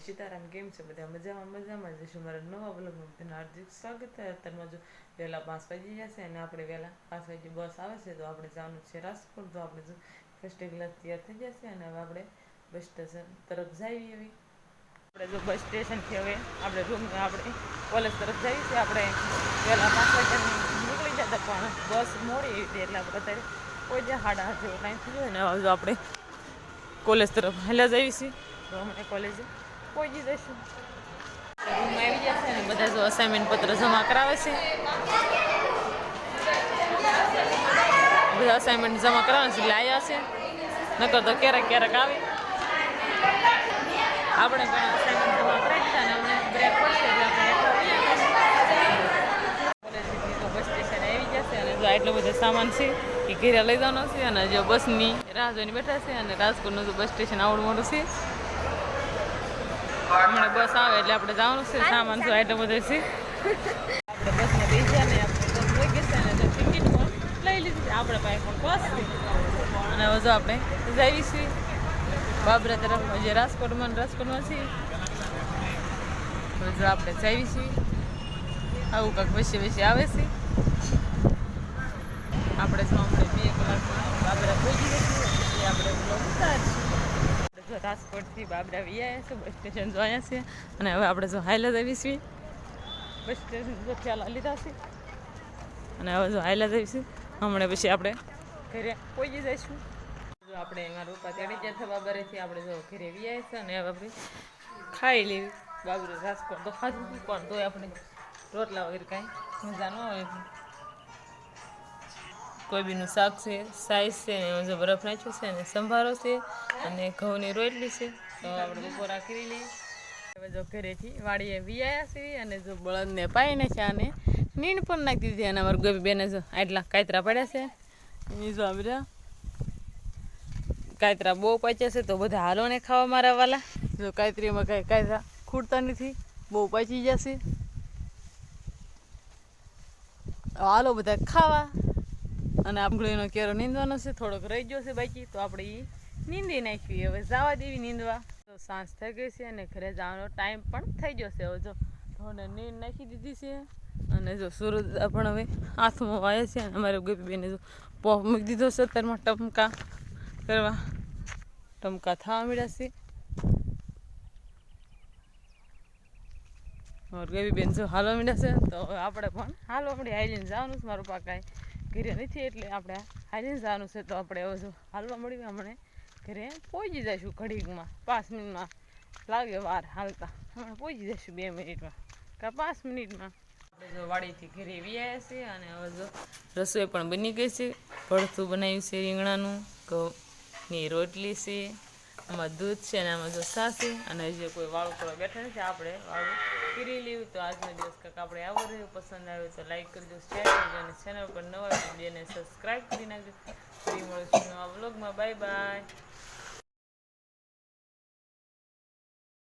સીતારામ કેમ છે બધા મજામાં મજામાં જઈશું મારા નવા બ્લોગમાં બધાનું હાર્દિક સ્વાગત છે અત્યારમાં જો વહેલા પાંચ વાગી જશે અને આપણે વહેલા પાંચ વાગે બસ આવે છે તો આપણે જવાનું છે રાજકોટ તો આપણે જો ફર્સ્ટ ક્લાસ તૈયાર થઈ જશે અને હવે આપણે બસ સ્ટેશન તરફ જઈએ એવી આપણે જો બસ સ્ટેશનથી હવે આપણે રૂમ આપણે કોલેજ તરફ જઈએ છીએ આપણે વહેલા પાંચ વાગે નીકળી જતા પણ બસ મોડી હતી એટલે આપણે અત્યારે કોઈ જે સાડા આઠ જેવો ટાઈમ થઈ જાય ને હવે આપણે કોલેજ તરફ હેલા જઈએ છીએ તો અમને કોલેજે પહોંચી જશું રૂમમાં આવી જશે ને, બધા જો અસાઇનમેન્ટ પત્ર જમા કરાવે છે. બધા અસાઇનમેન્ટ જમા કરાવે છે, એટલે આવ્યા છે. નકર તો ક્યારેક ક્યારેક આવે. આપણે પણ અસાઇનમેન્ટ જમા કરાવી દીધા ને, અમને બ્રેક પડશે એટલે આપણે બસ સ્ટેશન આવી જશે અને જો આટલો બધો સામાન છે એ ઘેરા લઈ જવાનો છે અને જો બસની રાહ જોઈને બેઠા છે અને રાજકોટનું જો બસ સ્ટેશન આવડું મોટું છે હમણાં બસ આવે એટલે આપણે જવાનું છે, સામાન શું આઈટમો બધો છે. આપણે બસને બેસી ને આપણે ટિકિટ પણ લઈ લીધી આપણે પાસે પણ બસ અને હવે આપણે જઈએ બાબરા તરફ જે રાજકોટમાં રાજકોટમાં છીએ જો આપણે જઈએ આવું કાંક વચ્ચે વચ્ચે આવે છે. આપણે જો આપણે બે કલાકમાં બાબરા પહોંચી પછી આપણે ઉતારશું. રાજકોટથી બાબરા વી આવ્યા છે બસ સ્ટેશન જો અહીંયા છે અને હવે આપણે જો હાઈલા જવી છીએ. બસ સ્ટેશન જો ખ્યાલ લીધા છે. અને હવે જો હાઈલા જવી છે હમણાં પછી આપણે ઘરે પહોંચી જઈશું. જો આપણે એમાં રૂપા ચડી ગયા છે બાબરેથી, આપણે જો ઘરે વી આવ્યા છે અને હવે આપણે ખાઈ લેવી બાબરે રાજકોટ તો ખાધું પણ તોય આપણે રોટલા વગેરે કાંઈ મજા ન આવે. કોબીનું શાક છે, સાઈઝ છે ને એમાં બરફ નાખ્યો છે અને સંભારો છે અને ઘઉંની રોટલી છે, તો આપણે બપોરા કરી લઈએ. હવે જો ઘરેથી વાડીએ વિયા છે અને જો બળદને પાઈને છે અને નીણ પણ નાખી દીધી અને અમારું ગોબી બેને જો આટલા કાયતરા પડ્યા છે. એની જો રહ્યા. બહુ પાચ્યા છે તો બધા હાલોને ખાવા મારા વાલા. જો કાયતરીમાં કાંઈ કાયતરા ખૂટતા નથી, બહુ પાચી જશે. હાલો બધા ખાવા. અને આંગળીનો કેરો નીંદવાનો છે, થોડોક રહી ગયો છે બાકી, તો આપણે એ નીંદી નાખીએ. હવે જવા દેવી નીંદવા. તો સાંજ થઈ ગઈ છે અને ઘરે જવાનો ટાઈમ પણ થઈ ગયો છે. હવે જો થોડે નીંદ નાખી દીધી છે અને જો સૂરજ પણ હવે હાથમાં વાય છે અને અમારે ગોપીબેને જો પોપ મૂકી દીધો છે અત્યારમાં ટમકા કરવા. ટમકા થવા મળ્યા છે. ગવી બેન જો હાલો મળ્યા છે, તો આપણે પણ હાલો આપણે હાઈલીને જવાનું છે મારું પાકાય ઘરે નથી એટલે આપણે હાલી જવાનું છે તો આપણે હવે જો હાલવા મળ્યું હમણે. ઘરે પહોંચી જઈશું ઘડીકમાં, પાંચ મિનિટમાં. લાગે વાર હાલતા. હમણાં પહોંચી જઈશું બે મિનિટમાં કાં પાંચ મિનિટમાં. આપણે જો વાડીથી ઘરે આવ્યા છે અને હવે જો રસોઈ પણ બની ગઈ છે. ભરથું બનાવ્યું છે રીંગણાનું, ઘઉંની રોટલી છે. આમાં દૂધ છે અને આમાં જો સાસી અને જે કોઈ વાળું થોડો બેઠા નથી, આપણે વાળું પીરી લેવું તો આજનો દિવસ કાંક આપણે આવો રહ્યો પસંદ આવ્યો તો લાઈક કરજો શેર કરજો અને ચેનલ પર નવા બેને સબસ્ક્રાઈબ કરી નાખજો. ફરી મળીશું નવા બ્લોગમાં બાય બાય